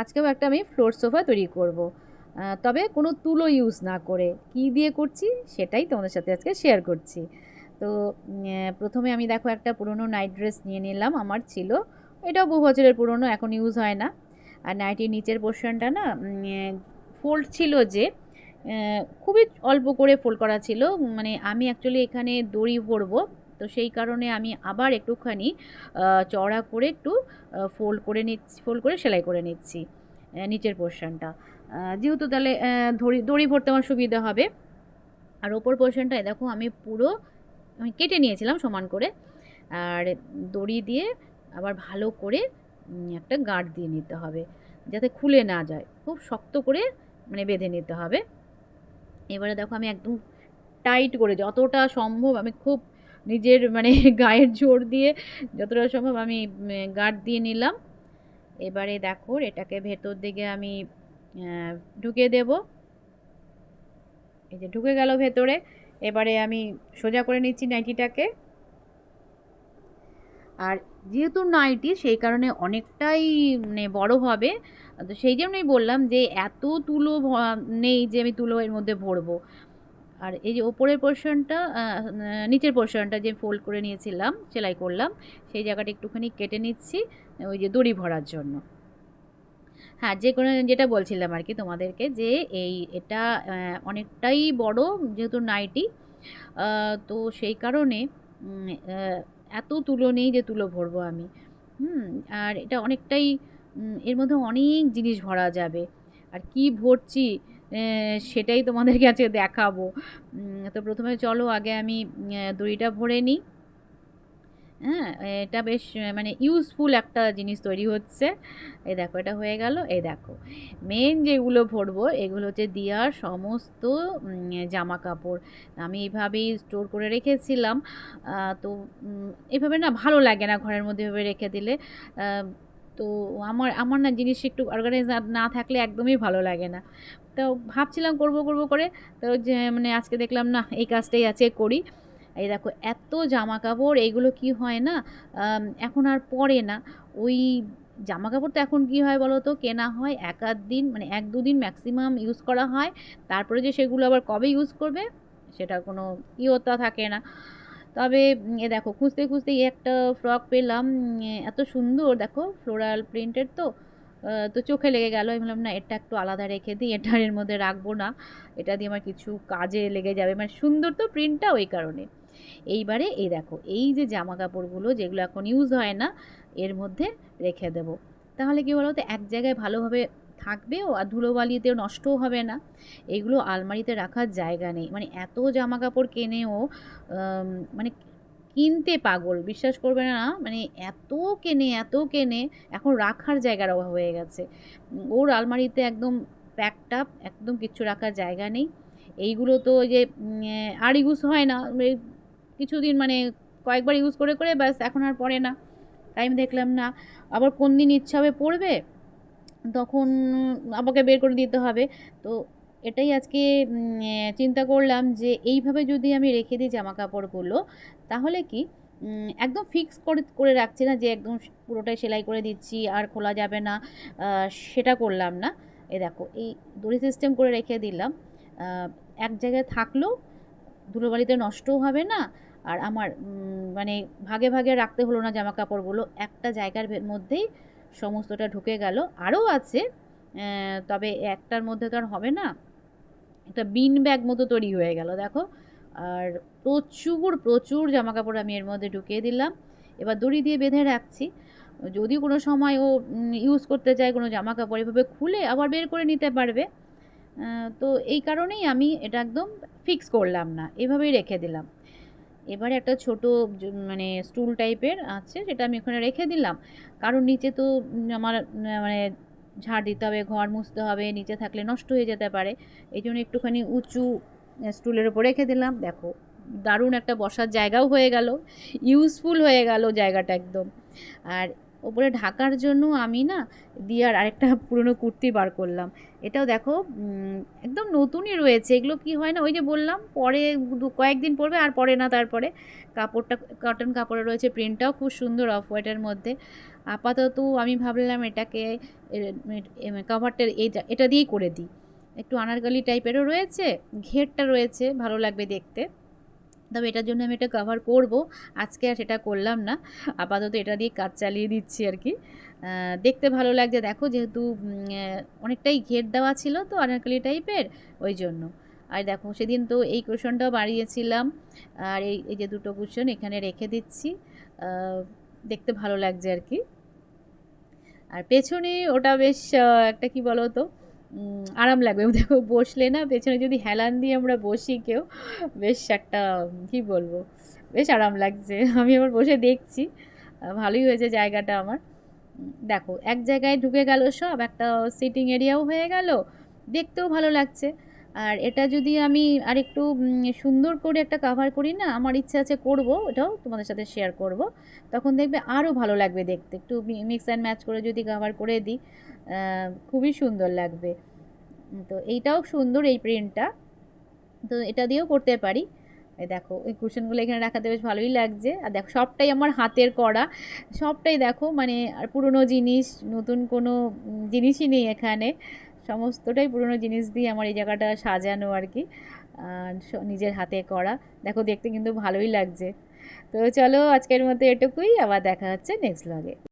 আজকেও একটা আমি ফ্লোর সোফা তৈরি করব। তবে কোনো তুলো ইউজ না করে কি দিয়ে করছি সেটাই তোমাদের সাথে আজকে শেয়ার করছি। তো প্রথমে আমি দেখো একটা পুরনো নাইট ড্রেস নিয়ে নিলাম, আমার ছিল। এটাও বহু বছরের পুরনো, এখন ইউজ হয় না। আর নাইটির নিচের পোর্শনটা না ফোল্ড ছিল যে খুবই অল্প করে ফোল্ড করা ছিল। মানে আমি অ্যাকচুয়ালি এখানে দড়ি ভরবো, তো সেই কারণে আমি আবার একটুখানি চওড়া করে একটু ফোল্ড করে নিচ্ছি ফোল্ড করে সেলাই করে নিচ্ছি। নিচের পোর্শনটা যেহেতু তাহলে দড়ি দড়ি ভরতে আমার সুবিধা হবে। আর ওপর পোর্শনটায় দেখো, আমি পুরো, আমি কেটে নিয়েছিলাম সমান করে। আর দড়ি দিয়ে আবার ভালো করে একটা গার্ড দিয়ে নিতে হবে, যাতে খুলে না যায়। খুব শক্ত করে মানে বেঁধে নিতে হবে। এবারে দেখো, আমি একদম টাইট করে, যতটা সম্ভব আমি খুব নিজের মানে গায়ের জোর দিয়ে যতটা সম্ভব আমি গার্ড দিয়ে নিলাম। এবারে দেখো এটাকে ভেতর দিকে আমি ঢুকিয়ে দেব। এই যে ঢুকে গেল ভেতরে, এবারে আমি সোজা করে নিচ্ছি নাইটিটাকে। আর যেহেতু নাইটি, সেই কারণে অনেকটাই মানে বড় হবে। তো সেই জন্যই বললাম যে, এত তুলো নেই যে আমি তুলো এর মধ্যে ভরবো। আর এই যে ওপরের পোর্শনটা নিচের পোর্শনটা যে ফোল্ড করে নিয়েছিলাম, সেলাই করলাম, সেই জায়গাটা একটুখানি কেটে নিচ্ছি, ওই যে দড়ি ভরার জন্য। হ্যাঁ যে কোনো, যেটা বলছিলাম আর কি তোমাদেরকে যে এই, এটা অনেকটাই বড় যেহেতু নাইটি তো সেই কারণে এত তুলো নেই যে তুলো ভরবো আমি। হুম, আর এটা অনেকটাই এর মধ্যে অনেক জিনিস ভরা যাবে। আর কি ভরছি? সেটাই তোমাদেরকে আজকে দেখাবো। তো প্রথমে চলো, আগে আমি দড়িটা ভরে নিই হ্যাঁ এটা বেশ মানে ইউজফুল একটা জিনিস তৈরি হচ্ছে। এই দেখো, এটা হয়ে গেল। এই দেখো মেন যেগুলো ভরবো, এগুলো হচ্ছে দিয়ার সমস্ত জামা কাপড় আমি এইভাবেই স্টোর করে রেখেছিলাম। তো এভাবে না ভালো লাগে না ঘরের মধ্যে এভাবে রেখে দিলে। তো আমার আমার না জিনিস একটু অর্গানাইজ না থাকলে একদমই ভালো লাগে না। তো ভাবছিলাম করব করব করে, তো যে মানে আজকে দেখলাম না, এই কাজটাই আছে করি। এই দেখো, এত জামা কাপড় এইগুলো কি হয় না এখন আর পরে না। ওই জামা কাপড় তো এখন কি হয় বলো তো কেনা হয় এক আধ দিন মানে এক দুদিন ম্যাক্সিমাম ইউজ করা হয়। তারপরে যে সেগুলো আবার কবে ইউজ করবে সেটা কোনো ইয়তা থাকে না। তবে এ দেখো, খুঁজতে খুঁজতে একটা ফ্রক পেলাম এত সুন্দর, দেখো ফ্লোরাল প্রিন্টের তো তো চোখে লেগে গেল। আমি বললাম, না, এটা একটু আলাদা রেখে দিই, এটা এর মধ্যে রাখব না। এটা দিয়ে আমার কিছু কাজে লেগে যাবে। মানে সুন্দর তো প্রিন্টটা ওই কারণে। এইবারে এই দেখো, এই যে জামা কাপড়গুলো যেগুলো এখন ইউজ হয় না, এর মধ্যে রেখে দেবো। তাহলে কি বলো তো এক জায়গায় ভালোভাবে থাকবেও আর ধুলোবালিতেও নষ্টও হবে না। এগুলো আলমারিতে রাখার জায়গা নেই। মানে এত জামা কাপড় কেনেও মানে কিনতে পাগল। বিশ্বাস করবে না মানে এত কেনে এত কেনে, এখন রাখার জায়গার অভাব হয়ে গেছে। ওর আলমারিতে একদম প্যাকড আপ একদম কিচ্ছু রাখার জায়গা নেই। এইগুলো তো যে আর ইউজ হয় না। কিছুদিন মানে কয়েকবার ইউজ করে করে ব্যাস এখন আর পড়ে না। টাইম দেখলাম না। আবার কোন দিন ইচ্ছা হবে পড়বে? তখন আমাকে বের করে দিতে হবে। তো এটাই আজকে চিন্তা করলাম যে এইভাবে যদি আমি রেখে দিই জামা কাপড়গুলো তাহলে কি একদম ফিক্স করে করে রাখছি না যে একদম পুরোটাই সেলাই করে দিচ্ছি, আর খোলা যাবে না সেটা করলাম না। এ দেখো, এই দড়ি সিস্টেম করে রেখে দিলাম। এক জায়গায় থাকলেও ধুলোবালিতে নষ্টও হবে না, আর আমার মানে ভাগে ভাগে রাখতে হলো না জামা কাপড়গুলো একটা জায়গার মধ্যেই সমস্তটা ঢুকে গেল। আরও আছে তবে একটার মধ্যে তো আর হবে না। একটা বিন ব্যাগ মতো তৈরি হয়ে গেল, দেখো। আর প্রচুর প্রচুর জামা কাপড় আমি এর মধ্যে ঢুকিয়ে দিলাম। এবার দড়ি দিয়ে বেঁধে রাখছি। যদি কোনো সময় ও ইউজ করতে চায় কোনো জামা কাপড় এভাবে খুলে আবার বের করে নিতে পারবে। তো এই কারণেই আমি এটা একদম ফিক্স করলাম না। এভাবেই রেখে দিলাম। এবারে একটা ছোট মানে স্টুল টাইপের আছে, সেটা আমি ওখানে রেখে দিলাম। কারণ নিচে তো আমার মানে ঝাড় দিতে হবে, ঘর মুছতে হবে, নিচে থাকলে নষ্ট হয়ে যেতে পারে। এই জন্য একটুখানি উঁচু স্টুলের ওপর রেখে দিলাম। দেখো, দারুণ একটা বসার জায়গাও হয়ে গেল ইউজফুল হয়ে গেল জায়গাটা একদম। আর ওপরে ঢাকার জন্য আমি না দিয়ার আরেকটা পুরনো কুর্তি বার করলাম। এটাও দেখো একদম নতুনই রয়েছে। এগুলো কি হয় না, ওই যে বললাম, পরে কয়েকদিন পরবে আর পরে না, তারপরে কাপড়টা কটন কাপড়ে রয়েছে প্রিন্টটাও খুব সুন্দর অফ হোয়াইটের মধ্যে। আপাতত আমি ভাবলাম এটাকে কাভারটা এটা দিয়েই করে দিই। একটু আনারকলি টাইপেরও রয়েছে, ঘেরটা রয়েছে, ভালো লাগবে দেখতে। তবে এটার জন্য আমি এটা কভার করব। আজকে আর সেটা করলাম না। আপাতত এটা দিয়ে কাজ চালিয়ে দিচ্ছি আর কি। দেখতে ভালো লাগছে। দেখো যেহেতু অনেকটাই ঘের দেওয়া ছিল তো আনারকলি টাইপের ওই জন্য। আর দেখো সেদিন তো এই কুশনটাও বাড়িয়েছিলাম। আর এই এই যে দুটো কুশন এখানে রেখে দিচ্ছি। দেখতে ভালো লাগছে আর কি। আর পেছনে ওটা বেশ একটা কি বলো তো আরাম লাগবে। দেখো, বসলে না, পেছনে যদি হেলান দিয়ে আমরা বসি কেউ, বেশ একটা, কী বলব, বেশ আরাম লাগছে। আমি আবার বসে দেখছি। ভালোই হয়েছে জায়গাটা আমার। দেখো, এক জায়গায় ঢুকে গেল সব, একটা সিটিং এরিয়াও হয়ে গেল। দেখতেও ভালো লাগছে। আর এটা যদি আমি আর একটু সুন্দর করে একটা কাভার করি না, আমার ইচ্ছা আছে করব এটাও তোমাদের সাথে শেয়ার করব, তখন দেখবে আরও ভালো লাগবে দেখতে। একটু মিক্স অ্যান্ড ম্যাচ করে যদি কাভার করে দিই খুবই সুন্দর লাগবে। তো এইটাও সুন্দর এই প্রিন্টটা তো এটা দিয়েও করতে পারি। দেখো ওই কুশনগুলো এখানে রাখাতে বেশ ভালোই লাগছে। আর দেখো, সবটাই আমার হাতের করা। সবটাই দেখো মানে আর পুরনো জিনিস, নতুন কোনো জিনিসই নেই এখানে। সমস্তটাই পুরনো জিনিস দিয়ে আমার এই জায়গাটা সাজানো আর কি নিজের হাতে করা। দেখো দেখতে কিন্তু ভালোই লাগছে। তো চলো আজকের মতো এটুকুই, আবার দেখা হচ্ছে নেক্সট ব্লগে